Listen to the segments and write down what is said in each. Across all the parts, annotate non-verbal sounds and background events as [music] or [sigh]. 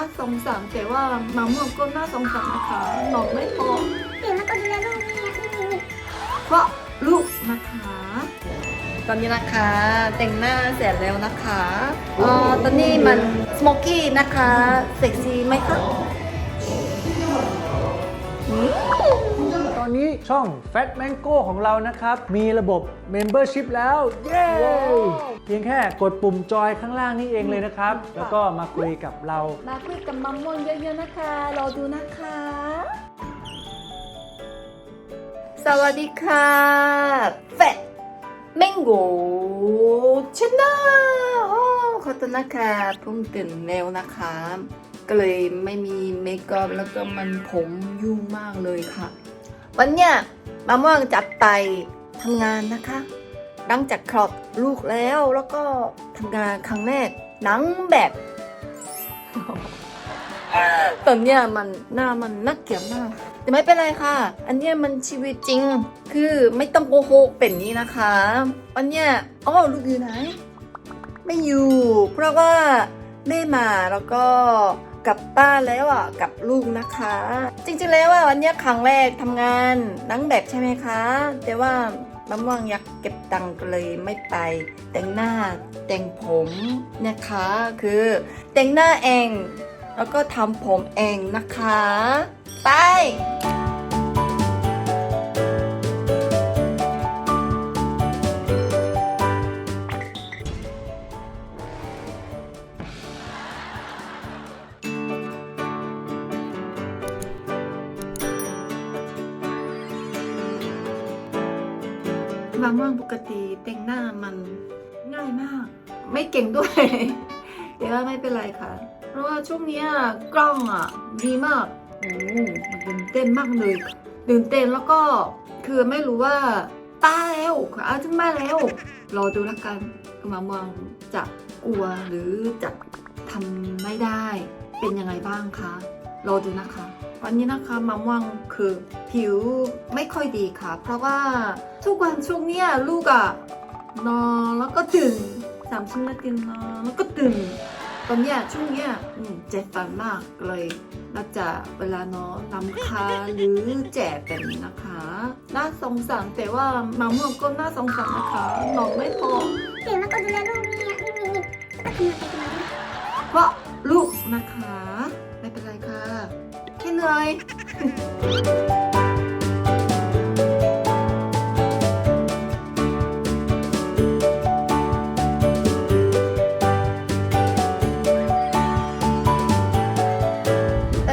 าสงสารแต่ว่ามะม่วงก็น่าสงสารนะคะหนอกไม่พอเดี๋ยวมาก็ดูแลลูกนี่เพราะลูกนะคะ ตอนนี้นะคะแต่งหน้าเสร็จแล้วนะคะเอ่อตอนนี้มันสโมกกี้นะคะเซ็กซี่ไหมคะ ตอนนี้ช่อง Fat Mango ของเรานะครับ มีระบบ Membership แล้ว เย้ เพียงแค่กดปุ่มจอยข้างล่างนี่เองเลยนะครับ แล้วก็มาคุยกับเรา มาคุยกับมะม่วงเยอะๆนะคะรอดูนะคะ สวัสดีค่ะแฟตแมงโกชนะโอ้ขอโทษนะคะเพิ่งตื่นแล้วนะคะ ก็เลยไม่มีเมคอัพแล้วก็มันผมยุ่งมากเลยค่ะ วันเนี้ยมะม่วงจัดไปทำงานนะคะ หลังจากคลอดลูกแล้วแล้วก็ทำงานครั้งแรกหนังแบบตอนเนี้ยมันหน้ามันน่าเกลียดมาก แต่ไม่เป็นไรค่ะ อันเนี้ยมันชีวิตจริง คือไม่ต้องโกหกเป็นนี้นะคะวันเนี้ยอ๋อลูกอยู่ไหน ไม่อยู่ เพราะว่าแม่มาแล้วก็ กลับบ้านแล้วอะกับลูกนะคะ จริงๆแล้วว่าวันนี้ครั้งแรกทำงานนั่งแบบใช่ไหมคะ แต่ว่ามะม่วงอยากเก็บตังค์เลยไม่ไป แต่งหน้าแต่งผมนะคะคือแต่งหน้าเอง แล้วก็ทำผมเองนะคะ ไป บางว่างปกติแต่งหน้ามันง่ายมาก ไม่เก่งด้วย แต่ว่าไม่เป็นไรค่ะ เพราะว่าช่วงนี้กล้องอะดีมากโอ้ตื่นเต้นมากเลยตื่นเต้นแล้วก็คือไม่รู้ว่าป้าแล้วอาจจะมาแล้วรอดูละกันมามองจะกลัวหรือจะทำไม่ได้ เป็นยังไงบ้างคะรอดูนะคะ วันนี้นะคะมะม่วงคือผิวไม่ค่อยดีค่ะ เพราะว่าทุกวันช่วงเนี้ยลูกอะนอนแล้วก็ตื่นสามชั่วโมงตื่นนอนแล้วก็ตื่นตอนเนี้ยช่วงเนี้ยอืมเจ็บฟันมากเลยน่าจะเวลานอนลำคาหรือแจ็บแบบนี้นะคะน่าสงสารแต่ว่ามะม่วงก็น่าสงสารนะคะนอนไม่พอเดี๋ยวมันก็ดูแลลูกนี่นี่นี่ก็ทำงานไปทำงานเพราะลูกนะคะ ตอ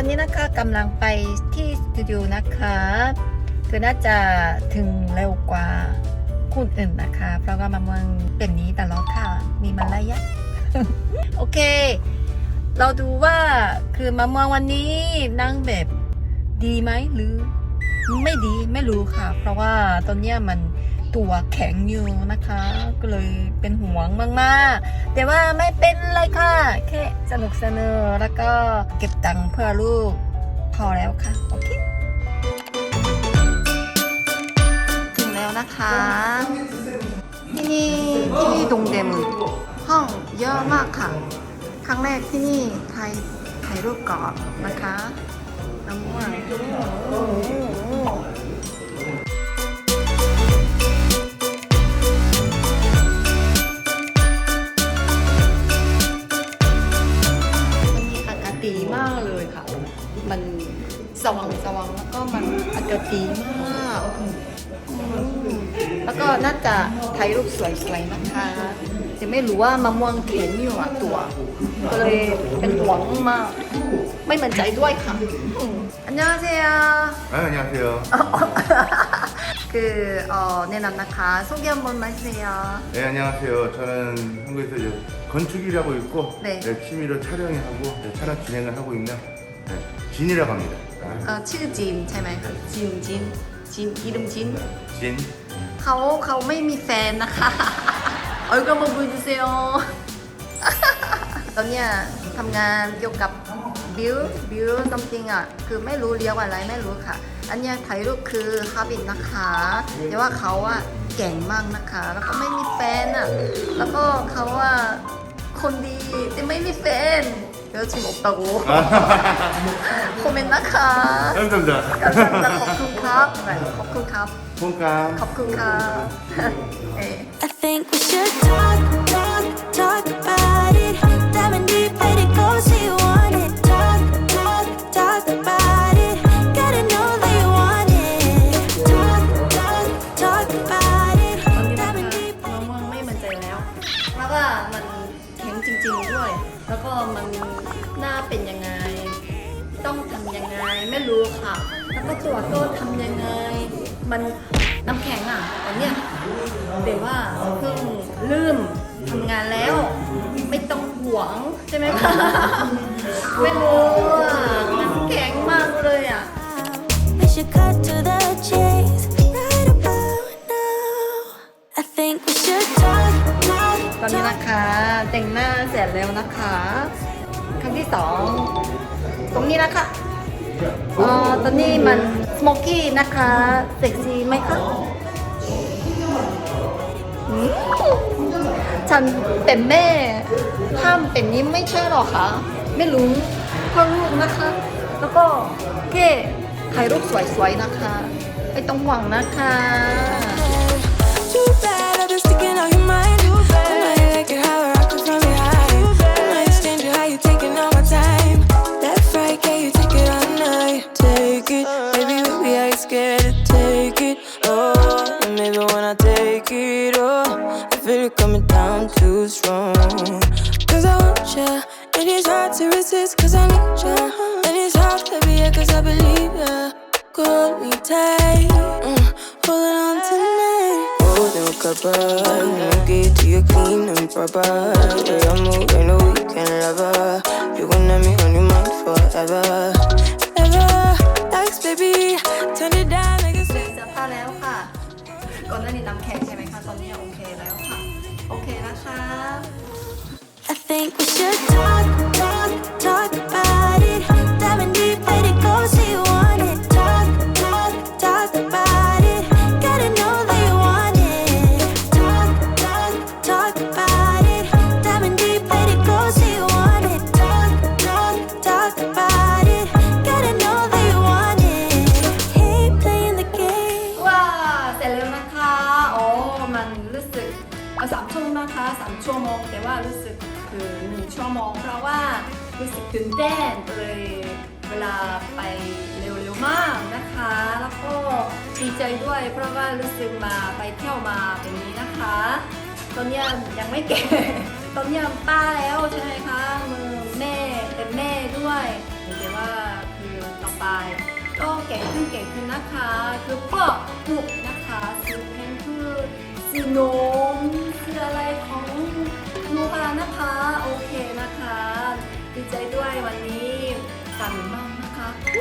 นนี้นะคะกำลังไปที่สตูดิโอนะคะคือน่าจะถึงเร็วกว่าคนอื่นนะคะ เพราะว่ามะม่วงเป็นนี้แตลอดค่ะ มีมารยาทโอเค เราดูว่าคือมะม่วงวันนี้นั่งแบบดีไหมหรือไม่ดีไม่รู้ค่ะ เพราะว่าตอนเนี้ยมันตัวแข็งอยู่นะคะ ก็เลยเป็นห่วงมากๆ แต่ว่าไม่เป็นไรค่ะ แค่สนุกสนุกแล้วก็เก็บตังค์เพื่อลูกพอแล้วค่ะ โอเค ถึงแล้วนะคะ ที่นี่ที่นี่ดงเดมห้องเยอะมากค่ะ ครั้งแรกที่นี่ถ่ายถ่ายรูปก่อนนะคะน้ำมันมันมีอากาศดีมากเลยค่ะ มันสว่างสว่างแล้วก็มันอากาศดีมาก แล้วก็น่าจะถ่ายรูปสวยๆนะคะ จะไม่รู้ว่ามะม่วงเขียนอยู่อะตัว ก็เลยเป็นห่วงมาก ไม่มั่นใจด้วยค่ะอืมอันยองเซีย 아, 안녕하세요. [laughs] คือเอ่อแนะนำนะคะ소개 한번 해주세요 네, 안녕하세요. 저는 한국에서 이제 건축 일을 하고 있고 네. 네, 취미로 촬영하고 네, 촬영 진행을 하고 있는 네, 진이라고 합니다. 아, เอ่อชื่อจินใช่ไหมจินจินจิน이름จิน 진. เขาเขาไม่มีแฟนนะคะ 얼굴 한번 보여주세요 ตอนเนี้ยทำงานเกี่ยวกับบิวบิวตำจริงอ่ะ คือไม่รู้เรียกว่าอะไรไม่รู้ค่ะ อันเนี้ยถ่ายรูปคือฮาบินนะคะ แต่ว่าเขาอ่ะเก่งมากนะคะ แล้วก็ไม่มีแฟนอ่ะ แล้วก็เขาอ่ะคนดีแต่ไม่มีแฟน 여자친구 없다고 [laughs] 코멘 나카 감사합니다. 감사합니다 거쿤캅 네, 거쿤캅 콩감. 거쿤캅 네. I think we should talk, talk, talk about เป็นยังไง ต้องทำยังไงไม่รู้ค่ะ แล้วก็ตัวก็ทำยังไง มันน้ำแข็งอะตอนเนี้ยแต่ว่าเพิ่งเริ่มทำงานแล้ว ไม่ต้องห่วงใช่ไหมคะไม่รู้อะน้ำแข็งมากเลยอะ We should cut to the chase right about now. I think we should talk, talk, ตอนนี้ talk. นะคะแต่งหน้าเสร็จแล้วนะคะครั้ง ที่สองตรงนี้นะคะเอ่อตอนนี้มันสโมกี้นะคะเซ็กซี่ไหมคะอืมฉันเป็นแม่ ห้ามเป็นนี้ไม่ใช่หรอคะไม่รู้พ่อลูกนะคะ แล้วก็แค่ถ่ายรูปสวยๆนะคะ ไม่ต้องห่วงนะคะ feel it coming down too strong. Cause I want ya, and it's hard to resist, cause I need ya. And it's hard to be here, cause I believe ya. Hold me tight, mm, holding on tonight. Holding a couple, you get to your clean and proper. Way I move, ain't no weekend lover. You gon' have me on your mind forever, ever. Thanks, baby. Turn it down like it's เก่อนหน้านี้น้ำแข็งใช่ไหมคะตอนนี้โอเคแล้วค่ะ โอเคนะคะ I think we should talk, talk, talk คืองเพราะว่ารู้สึกตื่นเต้นเลยเวลาไปเร็วๆมากนะคะ แล้วก็ดีใจด้วยเพราะว่ารู้สึกมาไปเที่ยวมาเป็นนี้นะคะ ตอนนี้ยังไม่แก่ตอนนี้ป้าแล้วใช่ไหมคะมือแม่เป็นแม่ด้วยแต่ว่าคือต่อไปก็เก่ขึ้นเก่ขึ้นนะคะ คือพ่อลูก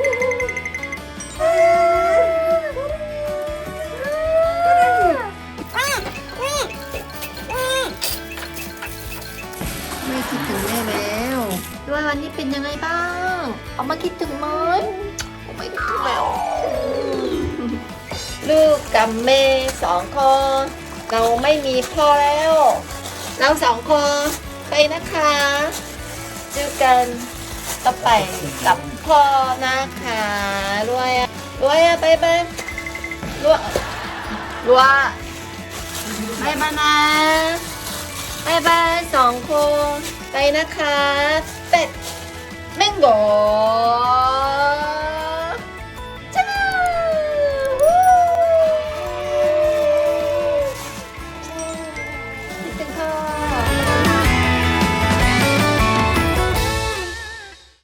นะคะไม่คิดถึงแม่แล้วด้วยวันนี้เป็นยังไงบ้าง เอามาคิดถึงไหมไม่คิดถึงแล้ว ลูกกับแม่สองคน เราไม่มีพ่อแล้ว เราสองคนไปนะคะเจอกัน ก็ไปกับพ่อนะคะรวยอะรวยอะไปไปรวยรวยบายบายนะบายบายสองคนไปนะคะเป็ดแมงโก